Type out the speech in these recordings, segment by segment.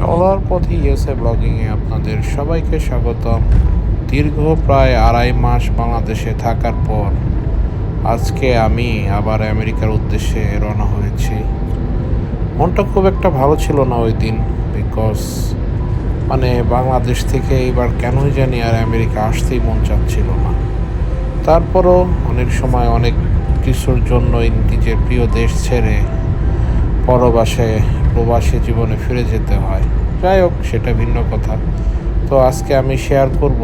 চলার পথে ইয়েসে ব্লগিংয়ে আপনাদের সবাইকে স্বাগতম। দীর্ঘ প্রায় আড়াই মাস বাংলাদেশে থাকার পর আজকে আমি আবার আমেরিকার উদ্দেশ্যে রওনা হয়েছি। মনটা খুব একটা ভালো ছিল না ওই দিন বিকজ মানে বাংলাদেশ থেকে এবার কেনই জানি আর আমেরিকা আসতেই মন চাচ্ছিল না। তারপরও অনেক সময় অনেক কিছুর জন্যই নিজের প্রিয় দেশ ছেড়ে পরবাসে প্রবাসী জীবনে ফিরে যেতে হয়। যাই হোক সেটা ভিন্ন কথা। তো আজকে আমি শেয়ার করব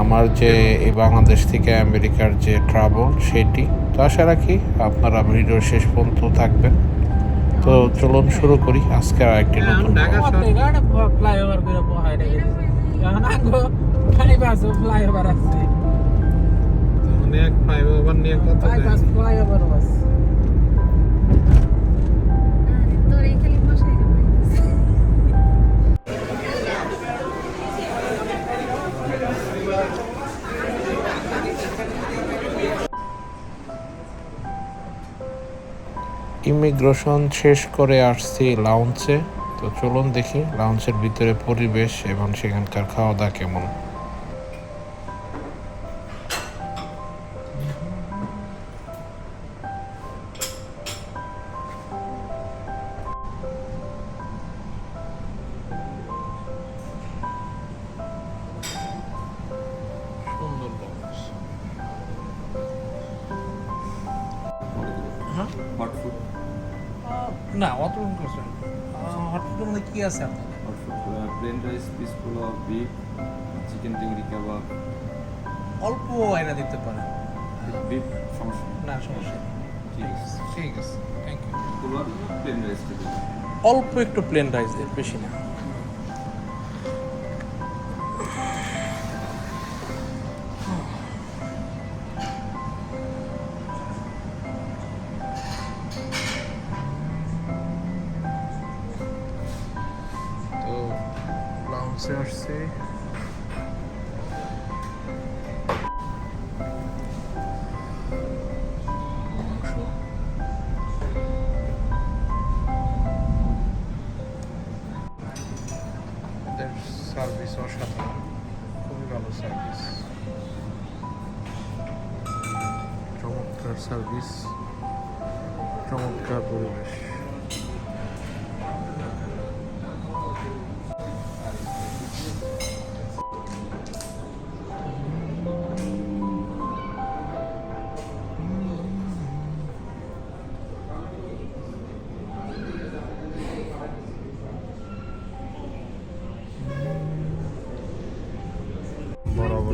আমার যে এই বাংলাদেশ থেকে আমেরিকার যে ট্রাভেল সেটি। তো আশা রাখি আপনারা ভিডিওর শেষ পর্যন্ত থাকবেন। তো চলুন শুরু করি আজকে আর একটি নতুন আগো বাইপাস ফ্লাইওভার আছে। ইমিগ্রেশন শেষ করে আসছি লাউঞ্চে। তো চলুন দেখি লাউঞ্চের ভিতরে পরিবেশ এবং সেখানকার খাওয়া দাওয়া কেমন। সুন্দর লাউঞ্জ হট ফুড না অত করছেন হটফুটের মধ্যে কি আছে আপনার? Hot food plain rice peas pulao beef chicken চিংড়ি কাবাব অল্প আয়না দিতে পারেন। বিফ সমস্যা না সমস্যা ঠিক আছে। ঠিক আছে। Thank you pulao plain rice অল্প একটু প্লেন রাইস দেন বেশি না। লাউঞ্জে আসছে মাংস এদের সার্ভিস অসাধারণ খুবই ভালো সার্ভিস চমৎকার সার্ভিস চমৎকার পরিবেশ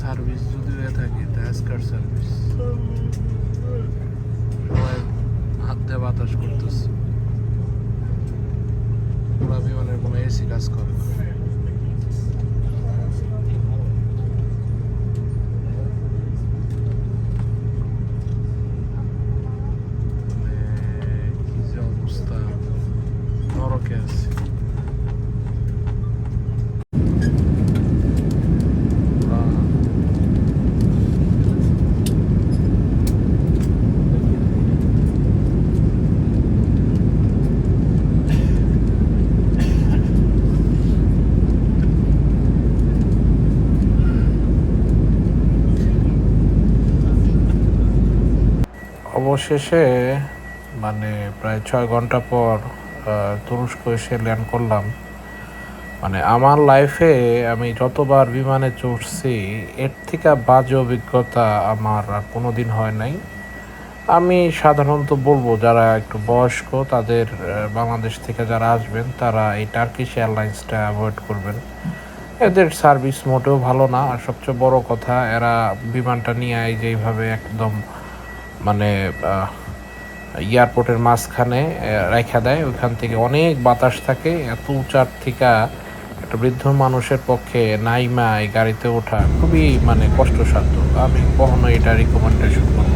সার্ভিস যদি হয়ে থাকে ট্যাস্কার সার্ভিস। সবাই হাত দিয়ে বাতাস করতেছে। পুরা বিমানের কোনো এসি কাজ করে না। মানে কি যে অবস্থা নরকে আছে পুরা অবশেষে মানে প্রায় ছয় ঘণ্টা পর তুরস্ক এসে ল্যান্ড করলাম। মানে আমার লাইফে আমি যতবার বিমানে চড়ছি, এর থেকে বাজে অভিজ্ঞতা আমার কোনো দিন হয় নাই। আমি সাধারণত বলব, যারা একটু বয়স্ক, তাদের বাংলাদেশ থেকে যারা আসবেন, তারা এই টার্কিশ এয়ারলাইন্সটা অ্যাভয়েড করবেন। এদের সার্ভিস মোটেও ভালো না, আর সবচেয়ে বড় কথা, এরা বিমানটা নিয়ে এই যেভাবে একদম মানে এয়ারপোর্টের মাঝখানে রেখা দেয়। ওইখান থেকে অনেক বাতাস থাকে। এত উঁচার থেকে একটা বৃদ্ধ মানুষের পক্ষে নাইমা এই গাড়িতে ওঠা খুবই মানে কষ্টসাধ্য। আমি কখনো এটা রিকমেন্ডেশন করব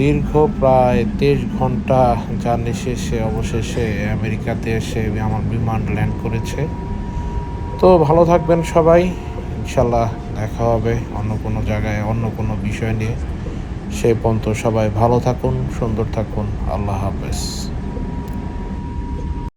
দীর্ঘ প্রায় তেইশ ঘণ্টা জার্নি শেষে, অবশেষে আমেরিকাতে এসে আমার বিমান ল্যান্ড করেছে। তো ভালো থাকবেন সবাই। ইনশাল্লাহ দেখা হবে অন্য কোনো জায়গায়, অন্য কোনো বিষয় নিয়ে। সে পর্যন্ত সবাই ভালো থাকুন, সুন্দর থাকুন। আল্লাহ হাফেজ।